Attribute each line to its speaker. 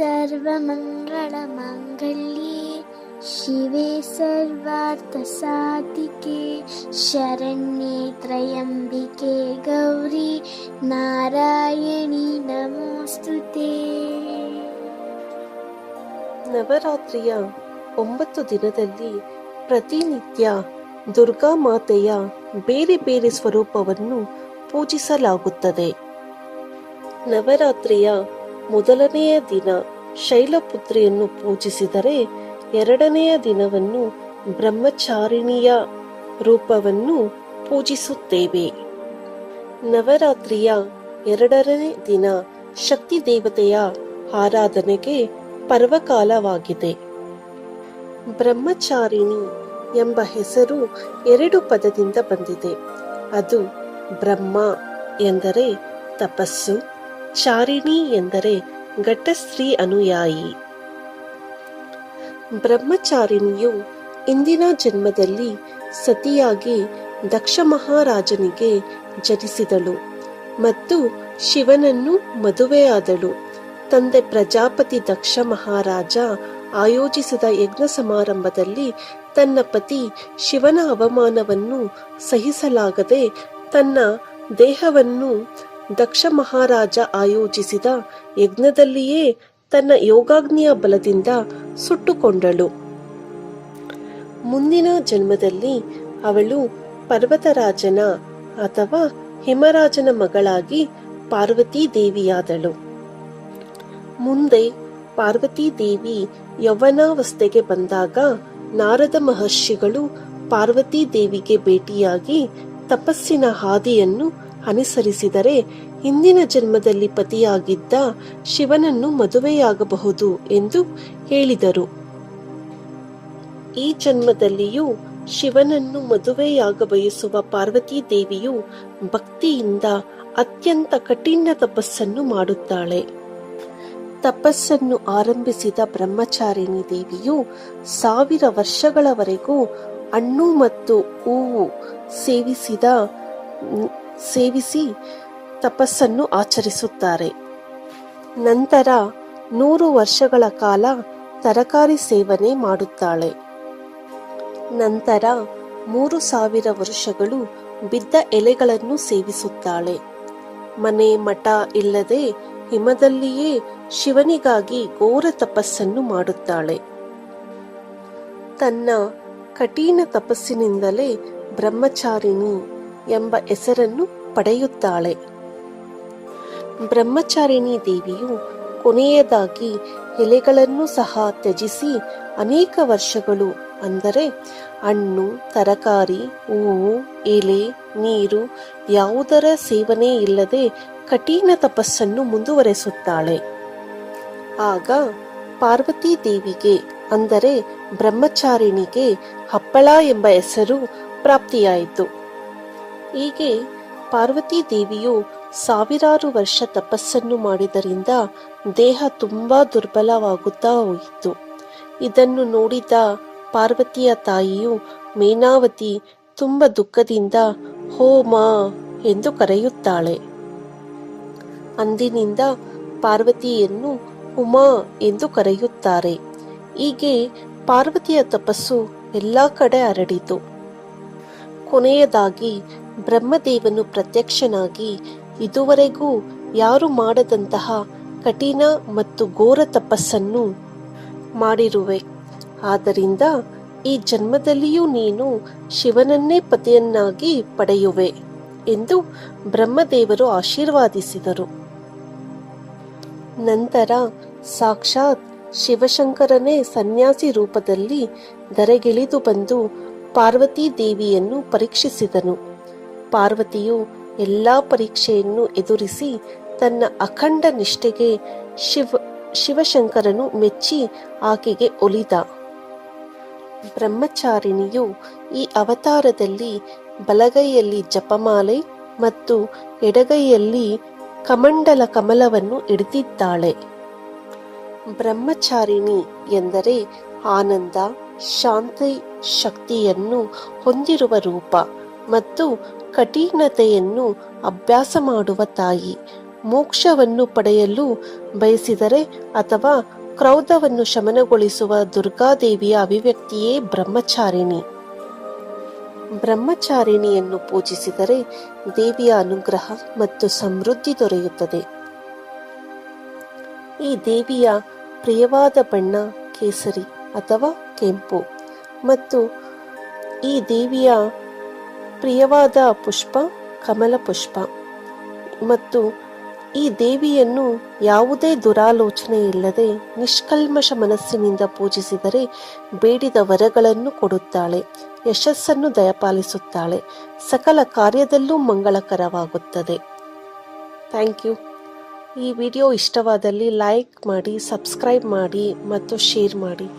Speaker 1: सर्वमङ्गलमाङ्गल्ये शिवे सर्वार्थसाधिके शरण्ये त्र्यम्बिके गौरी नारायणि नमोऽस्तु ते
Speaker 2: ನವರಾತ್ರಿಯ ಒಂಬತ್ತು ದಿನದಲ್ಲಿ ಪ್ರತಿನಿತ್ಯ ದುರ್ಗಾ ಮಾತೆಯ ಬೇರೆ ಬೇರೆ ಸ್ವರೂಪವನ್ನು ಪೂಜಿಸಲಾಗುತ್ತದೆ ನವರಾತ್ರಿಯ ಮೊದಲನೆಯ ದಿನ ಶೈಲಪುತ್ರಿಯನ್ನು ಪೂಜಿಸಿದರೆ ಎರಡನೆಯ ದಿನವನ್ನು ಬ್ರಹ್ಮಚಾರಿಣಿಯ ರೂಪವನ್ನು ಪೂಜಿಸುತ್ತೇವೆ. ನವರಾತ್ರಿಯ ಎರಡನೇ ದಿನ ಶಕ್ತಿ ದೇವತೆಯ ಆರಾಧನೆಗೆ ಪರ್ವಕಾಲವಾಗಿದೆ. ಬ್ರಹ್ಮಚಾರಿಣಿ ಎಂಬ ಹೆಸರು ಎರಡು ಪದದಿಂದ ಬಂದಿದೆ. ಅದು ಬ್ರಹ್ಮ ಎಂದರೆ ತಪಸ್ಸು ಚಾರಿಣಿ ಎಂದರೆ ಘಟಸ್ತ್ರೀ ಅನುಯಾಯಿ. ಬ್ರಹ್ಮಚಾರಿಣಿಯು ಇಂದಿನ ಜನ್ಮದಲ್ಲಿ ಸತಿಯಾಗಿ ದಕ್ಷ ಮಹಾರಾಜನಿಗೆ ಜನಿಸಿದಳು ಮತ್ತು ಶಿವನನ್ನು ಮದುವೆಯಾದಳು. ತಂದೆ ಪ್ರಜಾಪತಿ ದಕ್ಷ ಮಹಾರಾಜ ಆಯೋಜಿಸಿದ ಯಜ್ಞ ಸಮಾರಂಭದಲ್ಲಿ ತನ್ನ ಪತಿ ಶಿವನ ಅವಮಾನವನ್ನು ಸಹಿಸಲಾಗದೆ ತನ್ನ ದೇಹವನ್ನು ದಕ್ಷ ಮಹಾರಾಜ ಆಯೋಜಿಸಿದ ಯಜ್ಞದಲ್ಲಿಯೇ ತನ್ನ ಯೋಗಾಗ್ನಿಯ ಬಲದಿಂದ ಸುಟ್ಟುಕೊಂಡಳು. ಮುಂದಿನ ಜನ್ಮದಲ್ಲಿ ಅವಳು ಪರ್ವತರಾಜನ ಅಥವಾ ಹಿಮರಾಜನ ಮಗಳಾಗಿ ಪಾರ್ವತಿ ದೇವಿಯಾದಳು ಮುಂದೆ ಪಾರ್ವತಿ ದೇವಿ ಯೌವನಾವಸ್ಥೆಗೆ ಬಂದಾಗ ನಾರದ ಮಹರ್ಷಿಗಳು ಪಾರ್ವತಿ ದೇವಿಗೆ ಭೇಟಿಯಾಗಿ ತಪಸ್ಸಿನ ಹಾದಿಯನ್ನು ಅನುಸರಿಸಿದರೆ ಹಿಂದಿನ ಜನ್ಮದಲ್ಲಿ ಪತಿಯಾಗಿದ್ದ ಶಿವನನ್ನು ಮದುವೆಯಾಗಬಹುದು ಎಂದು ಹೇಳಿದರು. ಈ ಜನ್ಮದಲ್ಲಿಯೂ ಶಿವನನ್ನು ಮದುವೆಯಾಗ ಬಯಸುವ ಪಾರ್ವತೀ ದೇವಿಯು ಭಕ್ತಿಯಿಂದ ಅತ್ಯಂತ ಕಠಿಣ ತಪಸ್ಸನ್ನು ಮಾಡುತ್ತಾಳೆ. ತಪಸ್ಸನ್ನು ಆರಂಭಿಸಿದ ಬ್ರಹ್ಮಚಾರಿಣಿ ದೇವಿಯು ಸಾವಿರ ವರ್ಷಗಳವರೆಗೂ ಹಣ್ಣು ಮತ್ತು ಹೂವು ಸೇವಿಸಿದ ಸೇವಿಸಿ ತಪಸ್ಸನ್ನು ಆಚರಿಸುತ್ತಾರೆ. ನಂತರ ನೂರು ವರ್ಷಗಳ ಕಾಲ ತರಕಾರಿ ಸೇವನೆ ಮಾಡುತ್ತಾಳೆ. ನಂತರ ಮೂರು ಸಾವಿರ ವರ್ಷಗಳು ಬಿದ್ದ ಎಲೆಗಳನ್ನು ಸೇವಿಸುತ್ತಾಳೆ. ಮನೆ ಮಠ ಇಲ್ಲದೆ ಹಿಮದಲ್ಲಿಯೇ ಶಿವನಿಗಾಗಿ ಘೋರ ತಪಸ್ಸನ್ನು ಮಾಡುತ್ತಾಳೆ. ತನ್ನ ಕಠಿಣ ತಪಸ್ಸಿನಿಂದಲೇ ಬ್ರಹ್ಮಚಾರಿಣಿ ಎಂಬ ಹೆಸರನ್ನು ಪಡೆಯುತ್ತಾಳೆ. ಬ್ರಹ್ಮಚಾರಿಣಿ ದೇವಿಯು ಕೊನೆಯದಾಗಿ ಎಲೆಗಳನ್ನು ಸಹ ತ್ಯಜಿಸಿ ಅನೇಕ ವರ್ಷಗಳು, ಅಂದರೆ ಹಣ್ಣು, ತರಕಾರಿ, ಹೂವು, ಎಲೆ, ನೀರು, ಯಾವುದರ ಸೇವನೆ ಇಲ್ಲದೆ ಕಠಿಣ ತಪಸ್ಸನ್ನು ಮುಂದುವರೆಸುತ್ತಾಳೆ. ಆಗ ಪಾರ್ವತಿ ದೇವಿಗೆ, ಅಂದರೆ ಬ್ರಹ್ಮಚಾರಿಣಿಗೆ, ಹಪ್ಪಳ ಎಂಬ ಹೆಸರು ಪ್ರಾಪ್ತಿಯಾಯಿತು. ಹೀಗೆ ಪಾರ್ವತಿ ದೇವಿಯು ಸಾವಿರಾರು ವರ್ಷ ತಪಸ್ಸನ್ನು ಮಾಡಿದರಿಂದ ದೇಹ ತುಂಬಾ ದುರ್ಬಲವಾಗುತ್ತಾ ಹೋಯಿತು. ಇದನ್ನು ನೋಡಿದ ಪಾರ್ವತಿಯ ತಾಯಿಯು, ಮೇನಾವತಿ, ತುಂಬ ದುಃಖದಿಂದ ಹೋಮ ಎಂದು ಕರೆಯುತ್ತಾಳೆ. ಅಂದಿನಿಂದ ಪಾರ್ವತಿಯನ್ನು ಉಮಾ ಎಂದು ಕರೆಯುತ್ತಾರೆ. ಹೀಗೆ ಪಾರ್ವತಿಯ ತಪಸ್ಸು ಎಲ್ಲ ಕಡೆ ಹರಡಿತು. ಕೊನೆಯದಾಗಿ ಬ್ರಹ್ಮದೇವನು ಪ್ರತ್ಯಕ್ಷನಾಗಿ, ಇದುವರೆಗೂ ಯಾರು ಮಾಡದಂತಹ ಕಠಿಣ ಮತ್ತು ಘೋರ ತಪಸ್ಸನ್ನು ಮಾಡಿರುವೆ. ಆದ್ದರಿಂದ ಈ ಜನ್ಮದಲ್ಲಿಯೂ ನೀನು ಶಿವನನ್ನೇ ಪತಿಯನ್ನಾಗಿ ಪಡೆಯುವೆ ಎಂದು ಬ್ರಹ್ಮದೇವರು ಆಶೀರ್ವಾದಿಸಿದರು. ನಂತರ ಸಾಕ್ಷಾತ್ ಶಿವಶಂಕರನೇ ಸನ್ಯಾಸಿ ರೂಪದಲ್ಲಿ ಧರೆಗಿಳಿದು ಬಂದು ಪಾರ್ವತಿ ದೇವಿಯನ್ನು ಪರೀಕ್ಷಿಸಿದನು. ಪಾರ್ವತಿಯು ಎಲ್ಲಾ ಪರೀಕ್ಷೆಯನ್ನು ಎದುರಿಸಿ ತನ್ನ ಅಖಂಡ ನಿಷ್ಠೆಗೆ ಶಿವ, ಶಿವಶಂಕರನು ಮೆಚ್ಚಿ ಆಕೆಗೆ ಒಲಿದ. ಬ್ರಹ್ಮಚಾರಿಣಿಯು ಈ ಅವತಾರದಲ್ಲಿ ಬಲಗೈಯಲ್ಲಿ ಜಪಮಾಲೆ ಮತ್ತು ಎಡಗೈಯಲ್ಲಿ ಕಮಂಡಲ ಕಮಲವನ್ನು ಹಿಡಿದಿದ್ದಾಳೆ ಬ್ರಹ್ಮಚಾರಿಣಿ ಎಂದರೆ ಆನಂದ, ಶಾಂತಿ, ಶಕ್ತಿಯನ್ನು ಹೊಂದಿರುವ ರೂಪ ಮತ್ತು ಕಠಿಣತೆಯನ್ನು ಅಭ್ಯಾಸ ಮಾಡುವ ತಾಯಿ. ಮೋಕ್ಷವನ್ನು ಪಡೆಯಲು ಬಯಸಿದರೆ ಅಥವಾ ಕ್ರೌಧವನ್ನು ಶಮನಗೊಳಿಸುವ ದುರ್ಗಾದೇವಿಯ ಅಭಿವ್ಯಕ್ತಿಯೇ ಬ್ರಹ್ಮಚಾರಿಣಿ. ಬ್ರಹ್ಮಚಾರಿಣಿಯನ್ನು ಪೂಜಿಸಿದರೆ ದೇವಿಯ ಅನುಗ್ರಹ ಮತ್ತು ಸಮೃದ್ಧಿ ದೊರೆಯುತ್ತದೆ. ಈ ದೇವಿಯ ಪ್ರಿಯವಾದ ಬಣ್ಣ ಕೇಸರಿ ಅಥವಾ ಕೆಂಪು ಮತ್ತು ಈ ದೇವಿಯ ಪ್ರಿಯವಾದ ಪುಷ್ಪ, ಕಮಲ ಪುಷ್ಪ ಮತ್ತು ಈ ದೇವಿಯನ್ನು ಯಾವುದೇ ದುರಾಲೋಚನೆ ಇಲ್ಲದೆ ನಿಷ್ಕಲ್ಮಶ ಮನಸ್ಸಿನಿಂದ ಪೂಜಿಸಿದರೆ ಬೇಡಿದ ವರಗಳನ್ನು ಕೊಡುತ್ತಾಳೆ, ಯಶಸ್ಸನ್ನು ದಯಪಾಲಿಸುತ್ತಾಳೆ, ಸಕಲ ಕಾರ್ಯದಲ್ಲೂ ಮಂಗಳಕರವಾಗುತ್ತದೆ. ಥ್ಯಾಂಕ್ ಯು ಈ ವಿಡಿಯೋ ಇಷ್ಟವಾದಲ್ಲಿ ಲೈಕ್ ಮಾಡಿ, ಸಬ್ಸ್ಕ್ರೈಬ್ ಮಾಡಿ ಮತ್ತು ಶೇರ್ ಮಾಡಿ.